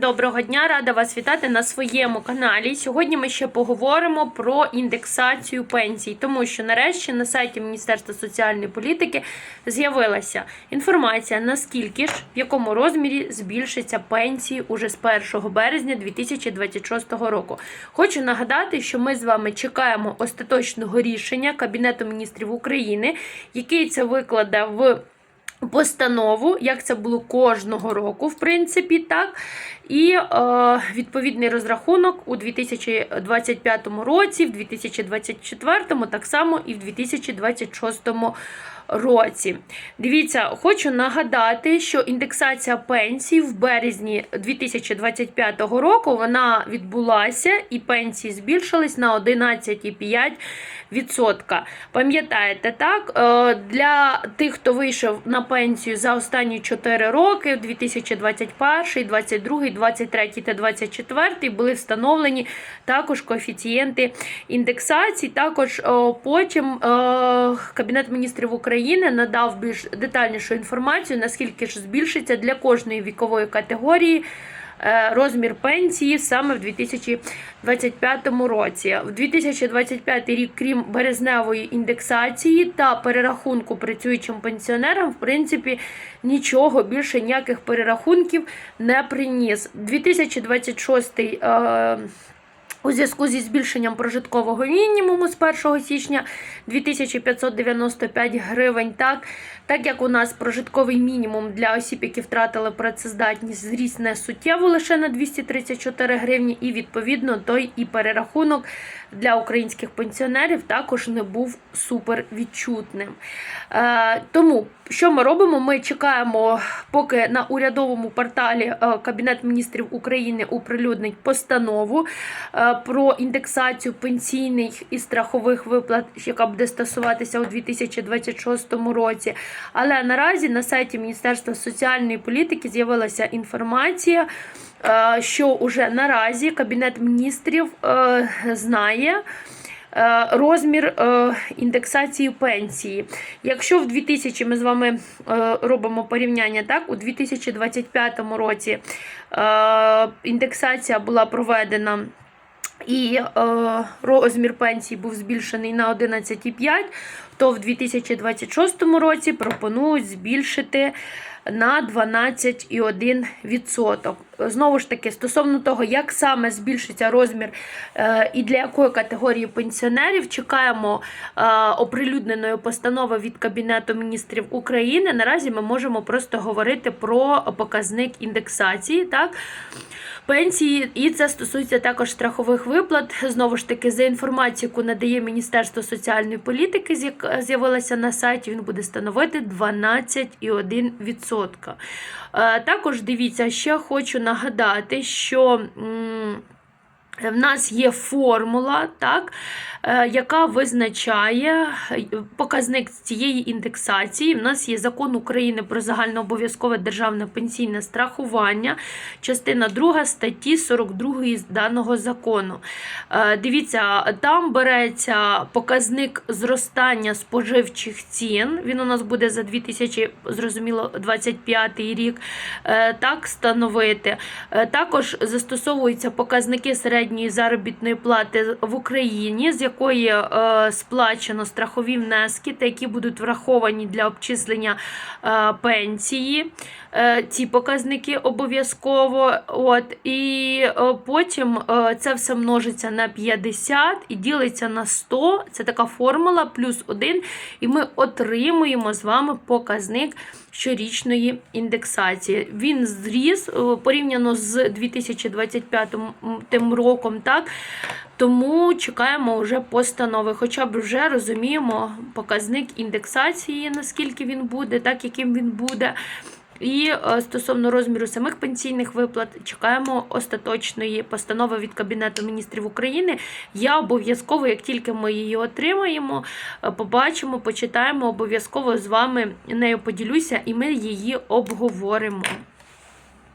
Доброго дня, рада вас вітати на своєму каналі. Сьогодні ми ще поговоримо про індексацію пенсій, тому що нарешті на сайті Міністерства соціальної політики з'явилася інформація, наскільки ж в якому розмірі збільшиться пенсії уже з 1 березня 2026 року. Хочу нагадати, що ми з вами чекаємо остаточного рішення Кабінету міністрів України, який це викладе в постанову, як це було кожного року, в принципі, так. І е, відповідний розрахунок у 2025 році, в 2024, так само і в 2026 році. Дивіться, хочу нагадати, що індексація пенсій в березні 2025 року вона відбулася, і пенсії збільшились на 11,5%. Пам'ятаєте, так? Е, Для тих, хто вийшов на пенсію за останні 4 роки, 2021, 2022, 2023 та 2024, були встановлені також коефіцієнти індексації. Також потім е, Кабінет міністрів України надав більш детальнішу інформацію, наскільки ж збільшиться для кожної вікової категорії. е, Розмір пенсії саме в 2025 році. В 2025 рік, крім березневої індексації та перерахунку працюючим пенсіонерам, в принципі, нічого більше ніяких перерахунків не приніс. 2026 е, у зв'язку зі збільшенням прожиткового мінімуму з 1 січня 2595 гривень. Так, так як у нас прожитковий мінімум для осіб, які втратили працездатність, зріс не суттєво лише на 234 гривні, і відповідно той і перерахунок для українських пенсіонерів також не був супер відчутним. Е, тому що ми робимо? Ми чекаємо, поки на урядовому порталі е, Кабінет міністрів України оприлюднить постанову е, про індексацію пенсійних і страхових виплат, яка буде стосуватися у 2026 році. Але наразі на сайті Міністерства соціальної політики з'явилася інформація. Що уже наразі Кабінет міністрів знає е, розмір е, індексації пенсії. Якщо в 2000 ми з вами е, робимо порівняння, так, у 2025 році індексація була проведена. І розмір пенсії був збільшений на 11,5, то в 2026 році пропонують збільшити на 12,1%. Знову ж таки, стосовно того, як саме збільшиться розмір е, і для якої категорії пенсіонерів, чекаємо е, оприлюдненої постанови від Кабінету міністрів України. Наразі ми можемо просто говорити про показник індексації. Так? Пенсії, і це стосується також страхових виплат. Знову ж таки, за інформацією, яку надає Міністерство соціальної політики, з яка з'явилася на сайті, він буде становити 12,1%. Е, Також дивіться, ще хочу нагадати, що. В нас є формула, так, е, яка визначає е, показник цієї індексації. В нас є закон України про загальнообов'язкове державне пенсійне страхування, частина 2 статті 42 з даного закону. Е, Дивіться, там береться показник зростання споживчих цін. Він у нас буде за 2000, зрозуміло, 25 рік. Так становити. Також застосовуються показники середньої заробітної плати в Україні, з якої е, сплачено страхові внески, та які будуть враховані для обчислення е, пенсії. Е, ці показники обов'язково. От, і потім це все множиться на 50 і ділиться на 100. Це така формула плюс 1. І ми отримуємо з вами показник щорічної індексації. Він зріс порівняно з 2025 роком. Так? Тому чекаємо вже постанови, хоча б вже розуміємо показник індексації, наскільки він буде, так яким він буде. І е, стосовно розміру самих пенсійних виплат, чекаємо остаточної постанови від Кабінету міністрів України. Я обов'язково, як тільки ми її отримаємо, е, побачимо, почитаємо, обов'язково з вами нею поділюся, і ми її обговоримо.